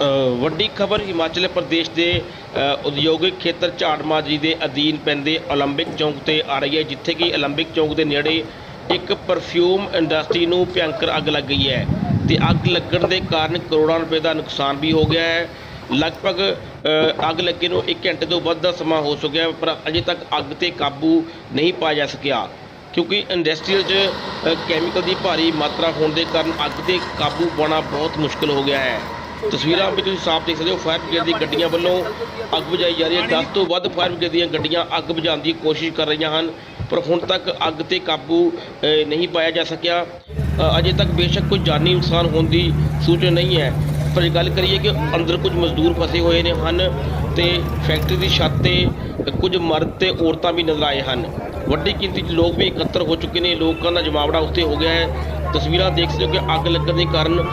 ਅ, ਵੱਡੀ ਖਬਰ ਹਿਮਾਚਲ ਪ੍ਰਦੇਸ਼ ਦੇ ਅ, ਉਦਯੋਗਿਕ ਖੇਤਰ ਝਾੜਮਾਜਰੀ ਦੇ ਅਧੀਨ ਪੈਂਦੇ 올림픽 ਚੌਂਕ ਤੇ ਆ ਰਹੀ ਹੈ ਜਿੱਥੇ ਕਿ 올림픽 ਚੌਂਕ ਦੇ ਨੇੜੇ ਇੱਕ ਪਰਫਿਊਮ ਇੰਡਸਟਰੀ ਨੂੰ ਭਿਅੰਕਰ ਅੱਗ ਲੱਗ ਗਈ ਹੈ ਤੇ ਅੱਗ ਲੱਗਣ ਦੇ ਕਾਰਨ ਕਰੋੜਾਂ ਰੁਪਏ ਦਾ ਨੁਕਸਾਨ ਵੀ ਹੋ ਗਿਆ ਹੈ ਲਗਭਗ ਅ, ਅੱਗ ਲੱਗੇ ਨੂੰ 1 ਘੰਟੇ ਤੋਂ ਵੱਧ ਦਾ ਸਮਾਂ ਹੋ ਚੁੱਕਿਆ ਹੈ, ਪਰ ਅਜੇ ਤੱਕ ਅੱਗ ਤੇ ਕਾਬੂ ਨਹੀਂ ਪਾਇਆ ਜਾ ਸਕਿਆ ਕਿਉਂਕਿ ਇੰਡਸਟਰੀਅਲ 'ਚ ਅ, ਕੈਮੀਕਲ ਦੀ ਭਾਰੀ ਮਾਤਰਾ ਹੋਣ ਦੇ ਕਾਰਨ ਅੱਗ ਤੇ ਕਾਬੂ ਪਾਉਣਾ ਬਹੁਤ ਮੁਸ਼ਕਲ ਹੋ ਗਿਆ ਹੈ ਤਸਵੀਰਾਂ ਵਿੱਚ ਤੁਸੀਂ ਸਾਫ਼ ਦੇਖ ਸਕਦੇ ਹੋ ਫਾਇਰ ਬ੍ਰਿਗੇਡ ਦੀ ਗੱਡੀਆਂ ਵੱਲੋਂ ਅੱਗ ਬੁਝਾਈ ਜਾ ਰਹੀ ਹੈ। 10 ਤੋਂ ਵੱਧ ਫਾਇਰ ਬ੍ਰਿਗੇਡ ਦੀਆਂ ਗੱਡੀਆਂ ਅੱਗ ਬੁਝਾਉਣ ਦੀ ਕੋਸ਼ਿਸ਼ ਕਰ ਰਹੀਆਂ ਹਨ, ਪਰ ਹੁਣ ਤੱਕ ਅੱਗ ਤੇ ਕਾਬੂ ਨਹੀਂ ਪਾਇਆ ਜਾ ਸਕਿਆ। ਅਜੇ ਤੱਕ ਬੇਸ਼ੱਕ ਕੋਈ ਜਾਨੀ ਨੁਕਸਾਨ ਹੋਣ ਦੀ ਸੂਚਨਾ ਨਹੀਂ ਹੈ। ਪਰ ਜੇ ਗੱਲ ਕਰੀਏ ਕਿ ਅੰਦਰ ਕੁਝ ਮਜ਼ਦੂਰ ਫਸੇ ਹੋਏ ਨੇ ਹਨ ਤੇ ਫੈਕਟਰੀ ਦੀ ਛੱਤ ਤੇ ਕੁਝ ਮਰਦ ਤੇ ਔਰਤਾਂ ਵੀ ਨਜ਼ਰ ਆਏ ਹਨ। ਵੱਡੀ ਗਿਣਤੀ 'ਚ ਲੋਕ ਵੀ ਇਕੱਤਰ ਹੋ ਚੁੱਕੇ ਨੇ। ਲੋਕਾਂ ਦਾ ਜਮਾਵੜਾ ਉੱਥੇ ਹੋ ਗਿਆ ਹੈ। ਤਸਵੀਰਾਂ ਦੇਖ ਸਕਦੇ ਹੋ ਕਿ ਅੱਗ ਲੱਗਣ ਦੇ ਕਾਰਨ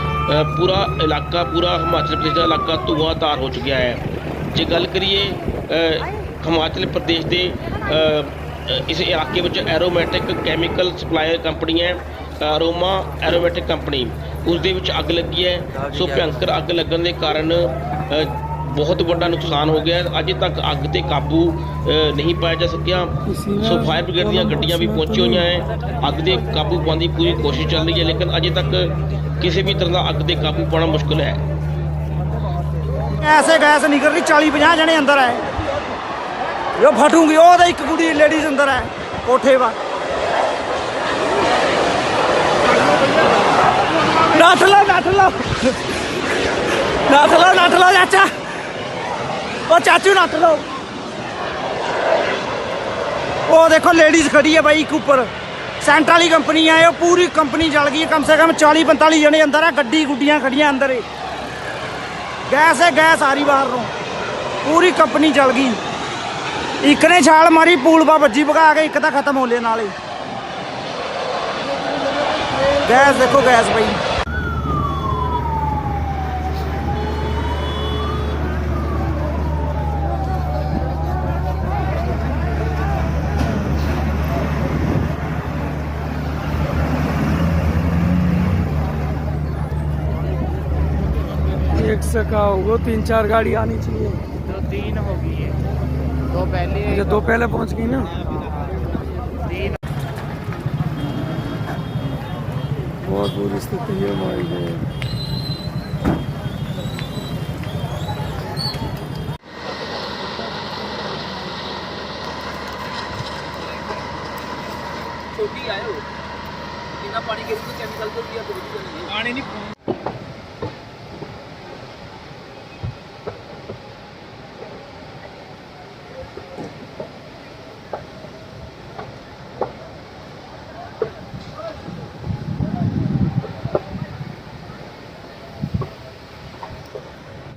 ਪੂਰਾ ਇਲਾਕਾ, ਪੂਰਾ ਹਿਮਾਚਲ ਪ੍ਰਦੇਸ਼ ਦਾ ਇਲਾਕਾ ਧੂਆਂਧਾਰ ਹੋ ਚੁੱਕਿਆ ਹੈ। ਜੇ ਗੱਲ ਕਰੀਏ ਹਿਮਾਚਲ ਪ੍ਰਦੇਸ਼ ਦੇ ਇਸ ਇਲਾਕੇ ਵਿੱਚ ਐਰੋਮੈਟਿਕ ਕੈਮੀਕਲ ਸਪਲਾਇਰ ਕੰਪਨੀ ਹੈ ਅਰੋਮਾ ਐਰੋਮੈਟਿਕ ਕੰਪਨੀ ਉਸ ਦੇ ਵਿੱਚ ਅੱਗ ਲੱਗੀ ਹੈ। ਸੋ ਭਿਅੰਕਰ ਅੱਗ ਲੱਗਣ ਦੇ ਕਾਰਨ ਬਹੁਤ ਵੱਡਾ ਨੁਕਸਾਨ ਹੋ ਗਿਆ। ਅਜੇ ਤੱਕ ਅੱਗ ਤੇ ਕਾਬੂ ਨਹੀਂ ਪਾਇਆ ਜਾ ਸਕਿਆ। ਸੋ ਫਾਇਰ ਬ੍ਰਿਗੇਡ ਦੀਆਂ ਗੱਡੀਆਂ ਵੀ ਪਹੁੰਚੀਆਂ ਹੋਈਆਂ ਹੈ। ਅੱਗ ਦੇ ਕਾਬੂ ਪਾਉਣ ਦੀ ਪੂਰੀ ਕੋਸ਼ਿਸ਼ ਚੱਲ ਰਹੀ ਹੈ ਲੇਕਿਨ ਅਜੇ ਤੱਕ ਕਿਸੇ ਵੀ ਤਰ੍ਹਾਂ ਦਾ ਅੱਗ ਤੇ ਕਾਬੂ ਪਾਉਣਾ ਮੁਸ਼ਕਲ ਹੈ। ਐਸੇ ਗੈਸ ਨਿਕਲ ਰਹੀ 40 50 ਜਣੇ ਅੰਦਰ ਹੈ। ਜੋ ਫਟੂਗੀ ਉਹ ਤਾਂ ਇੱਕ ਕੁੜੀ ਲੇਡੀਜ਼ ਅੰਦਰ ਹੈ ਕੋਠੇ ਵਾ ਨੱਠ ਲਓ ਨੱਠ ਲਓ। ਨੱਠ ਚਾਚਾ। ਉਹ ਚਾਚੂ ਨੱਠ ਲਓ ਉਹ ਦੇਖੋ ਲੇਡੀਜ਼ ਖੜੀ ਹੈ ਬਾਈ ਇੱਕ ਉੱਪਰ। ਸੈਂਟਰ ਵਾਲੀ ਕੰਪਨੀ ਹੈ ਉਹ ਪੂਰੀ ਕੰਪਨੀ ਜਲ ਗਈ ਕਮ ਸੇ ਕਮ 40 45 ਜਣੇ ਅੰਦਰ ਹੈ ਗੱਡੀ ਗੁੱਡੀਆਂ ਖੜੀਆਂ ਅੰਦਰ ਹੀ ਗੈਸ ਹੈ ਗੈਸ ਆ ਰਹੀ ਬਾਹਰ ਨੂੰ। ਪੂਰੀ ਕੰਪਨੀ ਜਲ ਗਈ। ਇੱਕ ਨੇ ਛਾਲ ਮਾਰੀ, ਪੂਲ ਪਾ ਵੱਜੀ ਭਗਾ ਕੇ, ਇੱਕ ਤਾਂ ਖਤਮ ਹੋ ਲਿਆ ਨਾਲੇ। ਗੈਸ ਦੇਖੋ, ਗੈਸ ਪਈ टैक्स का वो तीन चार गाड़ी आनी चाहिए। दो तीन हो गई है दो पहले अच्छा दो पहले पहुँच गई ना? तीन। बहुत बुरी स्थिति है हमारी छोटी आयो। बिना पानी के केमिकल दिया तो पानी नहीं